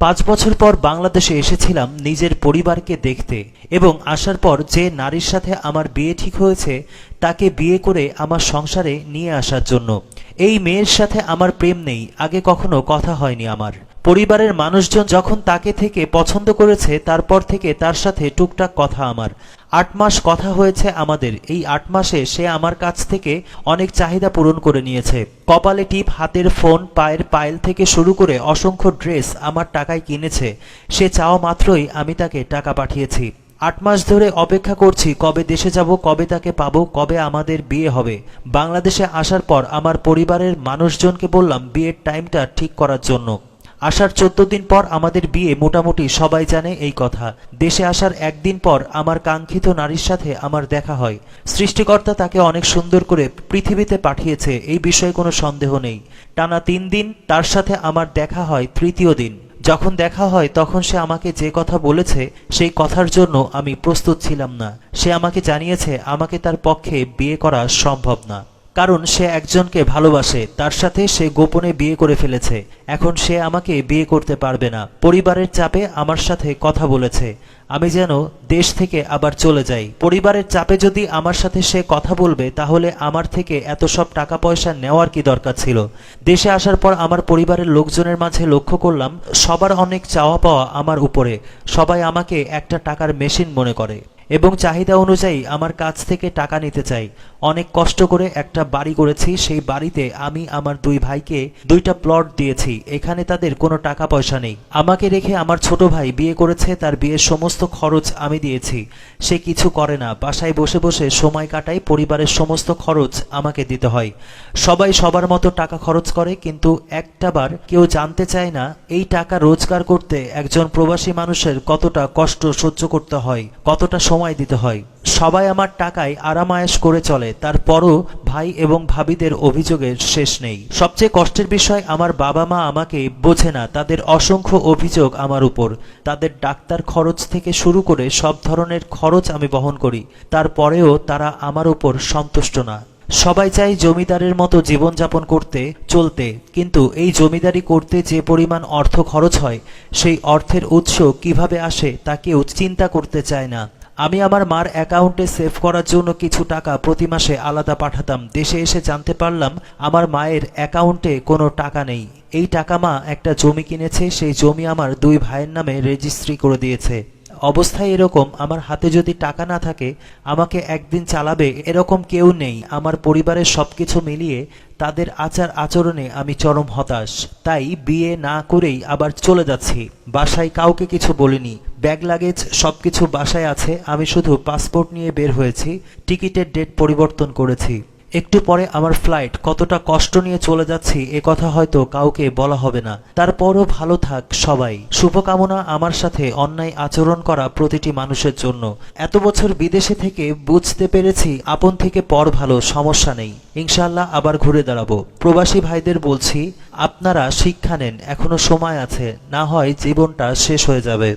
পাঁচ বছর পর বাংলাদেশে এসেছিলাম নিজের পরিবারকে দেখতে এবং আসার পর যে নারীর সাথে আমার বিয়ে ঠিক হয়েছে, তাকে বিয়ে করে আমার সংসারে নিয়ে আসার জন্য। এই মেয়ের সাথে আমার প্রেম নেই, আগে কখনো কথা হয়নি আমার। পরিবারের মানুষজন যখন তাকে থেকে পছন্দ করেছে, তারপর থেকে তার সাথে টুকটাক কথা আমার। আট মাস কথা হয়েছে আমাদের। এই আট মাসে সে আমার কাছ থেকে অনেক চাহিদা পূরণ করে নিয়েছে। কপালে টিপ, হাতের ফোন, পায়ের পায়েল থেকে শুরু করে অসংখ্য ড্রেস আমার টাকায় কিনেছে। সে চাওয়া মাত্রই আমি তাকে টাকা পাঠিয়েছি। আট মাস ধরে অপেক্ষা করছি কবে দেশে যাব, কবে তাকে পাবো, কবে আমাদের বিয়ে হবে। বাংলাদেশে আসার পর আমার পরিবারের মানুষজনকে বললাম, বিয়ের টাইমটা ঠিক করার জন্য। আসার চোদ্দ দিন পর আমাদের বিয়ে মোটামুটি সবাই জানে এই কথা। দেশে আসার একদিন পর আমার কাঙ্ক্ষিত নারীর সাথে আমার দেখা হয়। সৃষ্টিকর্তা তাকে অনেক সুন্দর করে পৃথিবীতে পাঠিয়েছে, এই বিষয়ে কোনো সন্দেহ নেই। টানা তিন দিন তার সাথে আমার দেখা হয় তৃতীয় দিন। যখন দেখা হয় তখন সে আমাকে যে কথা বলেছে, সেই কথার জন্য আমি প্রস্তুত ছিলাম না। সে আমাকে জানিয়েছে, আমাকে তার পক্ষে বিয়ে করা সম্ভব না। কারণ সে একজনকে ভালোবাসে, তার সাথে সে গোপনে বিয়ে করে ফেলেছে। এখন সে আমাকে বিয়ে করতে পারবে না। পরিবারের চাপে আমার সাথে কথা বলেছে। আমি যেন দেশ থেকে আবার চলে যাই। পরিবারের চাপে যদি আমার সাথে সে কথা বলবে, তাহলে আমার থেকে এত সব টাকা পয়সা নেওয়ার কি দরকার ছিল? দেশে আসার পর আমার পরিবারের লোকজনের মাঝে লক্ষ্য করলাম, সবার অনেক চাওয়া পাওয়া আমার উপরে। সবাই আমাকে একটা টাকার মেশিন মনে করে এবং চাহিদা অনুযায়ী আমার কাছ থেকে টাকা নিতে চাই। অনেক কষ্ট করে একটা বাড়ি করেছি, সেই বাড়িতে আমি আমার দুই ভাইকে দুইটা প্লট দিয়েছি। এখানে তাদের কোনো টাকা পয়সা নেই। আমাকে রেখে আমার ছোট ভাই বিয়ে করেছে, তার বিয়ের সমস্ত খরচ আমি দিয়েছি। সে কিছু করে না। বাসায় বসে বসে সময় কাটায় পরিবারের সমস্ত খরচ আমাকে দিতে হয়। সবাই সবার মতো টাকা খরচ করে, কিন্তু একটাবার কেউ জানতে চায় না, এই টাকা রোজগার করতে একজন প্রবাসী মানুষের কতটা কষ্ট সহ্য করতে হয়, কতটা সময় দিতে হয়। সবাই আমার টাকায় আরামায়েশ করে চলে। তারপরও ভাই এবং ভাবিদের অভিযোগের শেষ নেই। সবচেয়ে কষ্টের বিষয়, আমার বাবা মা আমাকে বোঝে না, তাদের অসংখ্য অভিযোগ আমার উপর। তাদের ডাক্তার খরচ থেকে শুরু করে সব ধরনের খরচ আমি বহন করি। তারপরেও তারা আমার উপর সন্তুষ্ট না। সবাই চাই জমিদারের মতো জীবনযাপন করতে, চলতে। কিন্তু এই জমিদারি করতে যে পরিমাণ অর্থ খরচ হয়, সেই অর্থের উৎস কীভাবে আসে তা কেউ চিন্তা করতে চায় না। আমি আমার মার অ্যাকাউন্টে সেভ করার জন্য কিছু টাকা প্রতি মাসে আলাদা পাঠাতাম। দেশে এসে জানতে পারলাম, আমার মায়ের অ্যাকাউন্টে কোনো টাকা নেই। এই টাকা মা একটা জমি কিনেছে, সেই জমি আমার দুই ভাইয়ের নামে রেজিস্ট্রি করে দিয়েছে। অবস্থায় এরকম, আমার হাতে যদি টাকা না থাকে, আমাকে একদিন চালাবে, এরকম কেউ নেই। আমার পরিবারের সব কিছু মিলিয়ে তাদের আচার আচরণে আমি চরম হতাশ। তাই বিয়ে না করেই আবার চলে যাচ্ছি। বাসায় কাউকে কিছু বলিনি। ব্যাগ, লাগেজ সবকিছু বাসায় আছে। আমি শুধু পাসপোর্ট নিয়ে বের হয়েছি, টিকিটের ডেট পরিবর্তন করেছি। একটু পরে আমার ফ্লাইট, কতটা কষ্ট নিয়ে চলে যাচ্ছি, এ কথা হয়তো কাউকে বলা হবে না। তারপরও ভালো থাক সবাই। শুভকামনা আমার সাথে অন্যায় আচরণ করা প্রতিটি মানুষের জন্য। এত বছর বিদেশে থেকে বুঝতে পেরেছি, আপন থেকে পর ভালো, সমস্যা নেই। ইনশাল্লাহ আবার ঘুরে দাঁড়াবো। প্রবাসী ভাইদের বলছি, আপনারা শিক্ষা নেন, এখনও সময় আছে, না হয় জীবনটা শেষ হয়ে যাবে।